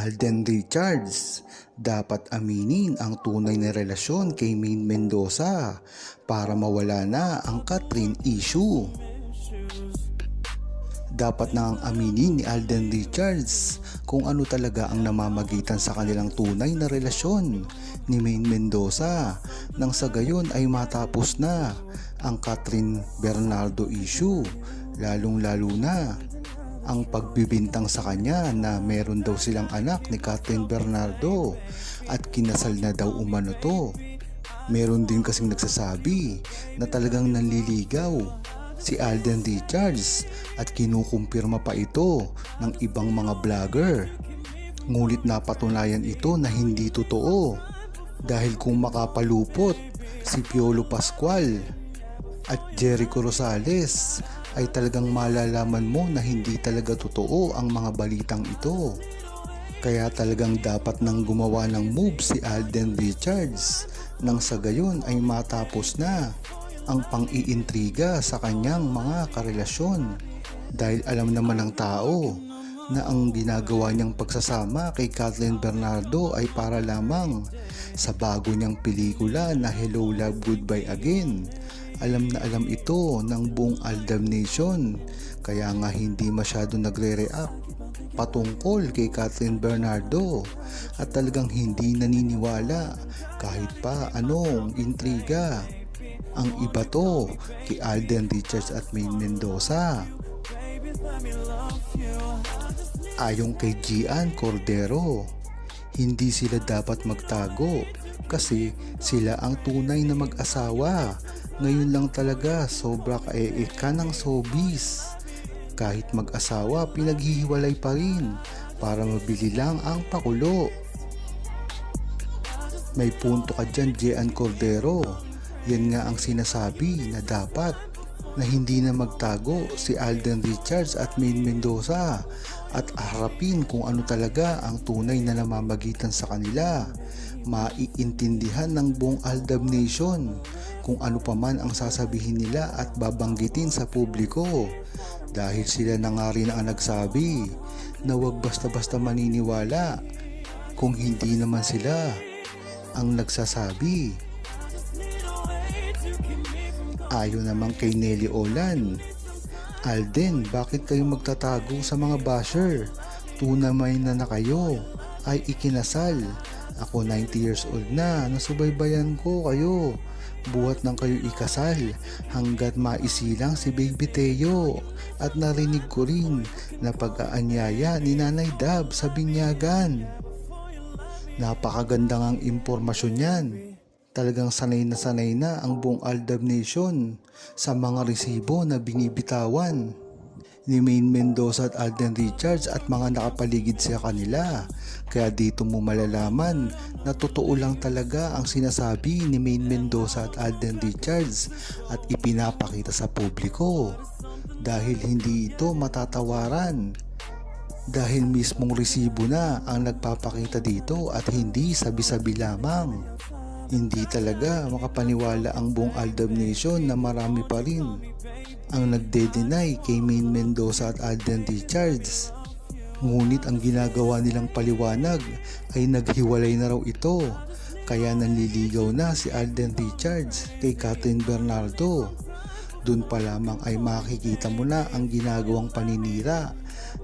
Alden Richards, dapat aminin ang tunay na relasyon kay Maine Mendoza para mawala na ang Catherine issue. Dapat na ang aminin ni Alden Richards kung ano talaga ang namamagitan sa kanilang tunay na relasyon ni Maine Mendoza nang sa gayon ay matapos na ang Catherine Bernardo issue lalong lalo na ang pagbibintang sa kanya na meron daw silang anak ni Catherine Bernardo at kinasal na daw umano to. Meron din kasing nagsasabi na talagang nanliligaw si Alden Richards at kinukumpirma pa ito ng ibang mga vlogger. Ngunit napatunayan ito na hindi totoo dahil kung makapalupot si Piolo Pascual at Jericho Rosales ay talagang malalaman mo na hindi talaga totoo ang mga balitang ito. Kaya talagang dapat nang gumawa ng move si Alden Richards nang sa gayon ay matapos na ang pang-iintriga sa kanyang mga karelasyon. Dahil alam naman ng tao na ang ginagawa niyang pagsasama kay Kathleen Bernardo ay para lamang sa bago niyang pelikula na Hello Love Goodbye Again alam na alam ito ng buong Aldam Nation kaya nga hindi masyado nagre-react patungkol kay Catherine Bernardo at talagang hindi naniniwala kahit pa anong intriga. Ang iba to kay Alden Richards at Maine Mendoza. Ayon kay Gian Cordero, hindi sila dapat magtago kasi sila ang tunay na mag-asawa ngayon lang talaga sobra kaeeka ng sobis. Kahit mag-asawa, pinaghihiwalay pa rin para mabili lang ang pakulo. May punto ka dyan, Jean Cordero. Yan nga ang sinasabi na dapat na hindi na magtago si Alden Richards at Maine Mendoza at harapin kung ano talaga ang tunay na namamagitan sa kanila. Maiintindihan ng buong Aldab Nation kung ano pa man ang sasabihin nila at babanggitin sa publiko dahil sila na nga rin ang nagsabi na huwag basta-basta maniniwala kung hindi naman sila ang nagsasabi. Ayon naman kay Nelly Olan, Alden, bakit kayo magtatago sa mga basher? Tunamay na na kayo ay ikinasal. Ako 90 years old na, nasubaybayan ko kayo buhat ng kayo ikasal hanggat maisilang si Baby Teo at narinig ko rin na pag-aanyaya ni Nanay Dab sa binyagan. Napakaganda ngang impormasyon yan. Talagang sanay na sanay na ang buong Aldab Nation sa mga resibo na binibitawan ni Maine Mendoza at Alden Richards at mga nakapaligid sa kanila. Kaya dito mo malalaman na totoo lang talaga ang sinasabi ni Maine Mendoza at Alden Richards at ipinapakita sa publiko. Dahil hindi ito matatawaran. Dahil mismong resibo na ang nagpapakita dito at hindi sabi-sabi lamang. Hindi talaga makapaniwala ang buong Aldab Nation na marami pa rin ang nagde-deny kay Maine Mendoza at Alden Richards. Ngunit ang ginagawa nilang paliwanag ay naghiwalay na raw ito kaya nanliligaw na si Alden Richards kay Catherine Bernardo. Doon pa lamang ay makikita mo na ang ginagawang paninira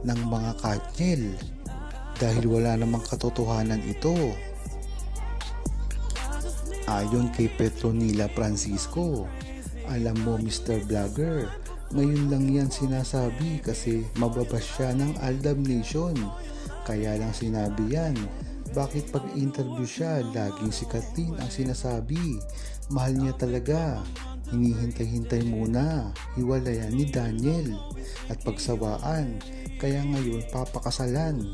ng mga katnyel dahil wala namang katotohanan ito. Ayon kay Petronila Francisco, alam mo Mr. Vlogger, ngayon lang yan sinasabi kasi mababas siya ng Aldab Nation. Kaya lang sinabi yan. Bakit pag interview siya, laging si Kathleen ang sinasabi. Mahal niya talaga. Hinihintay-hintay muna. Hiwalayan ni Daniel. At pagsawaan. Kaya ngayon papakasalan.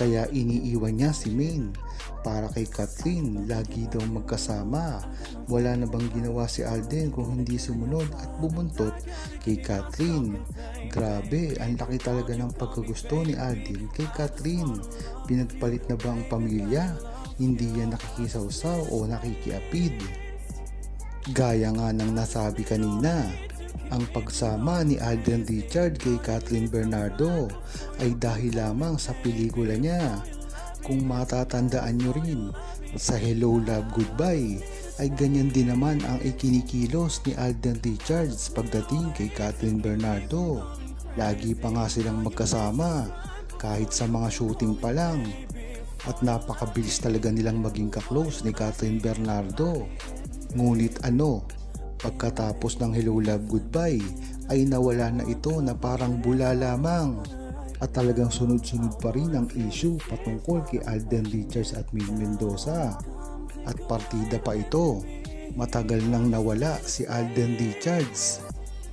Kaya iniiwan niya si Maine para kay Kathleen lagi daw magkasama. Wala na bang ginawa si Alden kung hindi sumunod at bumuntot kay Kathleen? Grabe, ang laki talaga ng pagkagusto ni Alden kay Kathleen. Pinagpalit na ba ang pamilya? Hindi yan nakikisawsaw o nakikiapid. Gaya nga ng nasabi kanina, ang pagsama ni Alden Richard kay Kathleen Bernardo ay dahil lamang sa pelikula niya Kung matatandaan nyo rin, sa Hello Love Goodbye ay ganyan din naman ang ikinikilos ni Alden Richards pagdating kay Catherine Bernardo. Lagi pa nga silang magkasama kahit sa mga shooting pa lang. At napakabilis talaga nilang maging kaklose ni Catherine Bernardo. Ngunit ano, pagkatapos ng Hello Love Goodbye ay nawala na ito na parang bula lamang. At talagang sunod-sunod pa rin ang issue patungkol kay Alden Richards at Min Mendoza. At partida pa ito. Matagal nang nawala si Alden Richards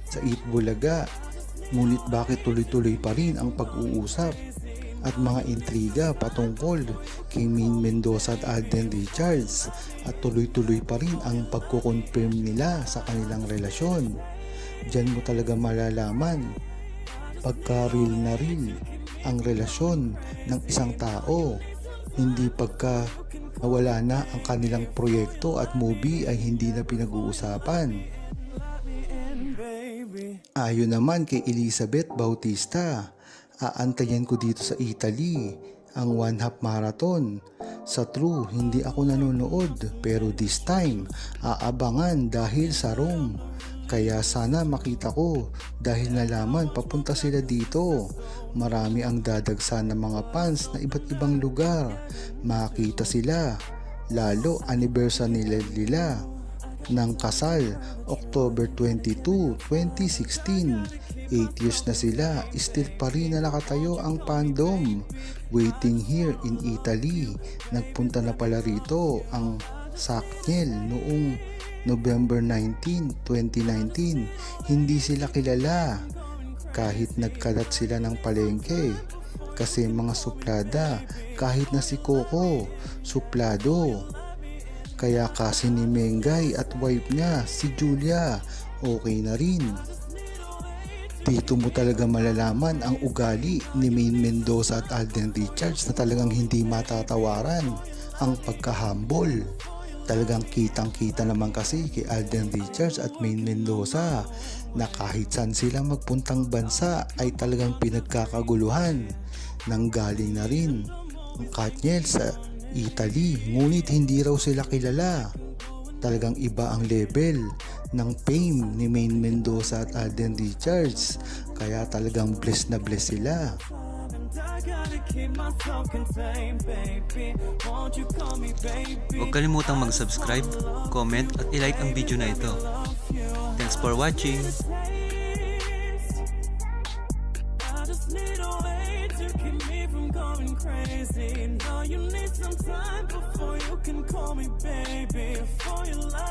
sa Eat Bulaga. Ngunit bakit tuloy-tuloy pa rin ang pag-uusap at mga intriga patungkol kay Min Mendoza at Alden Richards at tuloy-tuloy pa rin ang pagkukonfirm nila sa kanilang relasyon. Diyan mo talaga malalaman pagka real na real ang relasyon ng isang tao. Hindi pagka nawala na ang kanilang proyekto at movie ay hindi na pinag-uusapan. Ayon naman kay Elizabeth Bautista, aantayan ko dito sa Italy ang one half marathon. Sa true, hindi ako nanonood pero this time aabangan dahil sa Rome. Kaya sana makita ko dahil nalaman papunta sila dito. Marami ang dadagsan ng mga fans na iba't ibang lugar. Makita sila. Lalo anniversary nila nila ng kasal October 22, 2016. 8 years na sila, still pa rin na nakatayo ang fandom. Waiting here in Italy. Nagpunta na pala rito ang Saknyel noong November 19, 2019. Hindi sila kilala kahit nagkalat sila ng palengke kasi mga suplada kahit na si Coco suplado kaya kasi ni Mengay at wife niya si Julia okay na rin dito mo talaga malalaman ang ugali ni Main Mendoza at Alden Richards na talagang hindi matatawaran ang pagka-humble. Talagang kitang kita naman kasi kay Alden Richards at Main Mendoza na kahit saan sila magpuntang bansa ay talagang pinagkakaguluhan nang galing na rin ang Katniel sa Italy ngunit hindi raw sila kilala. Talagang iba ang level ng fame ni Main Mendoza at Alden Richards kaya talagang blessed na blessed sila. Huwag kalimutang mag-subscribe, comment at ilike ang video na ito. Thanks for watching! Going crazy. Now you need some time before you can call me baby. For your life.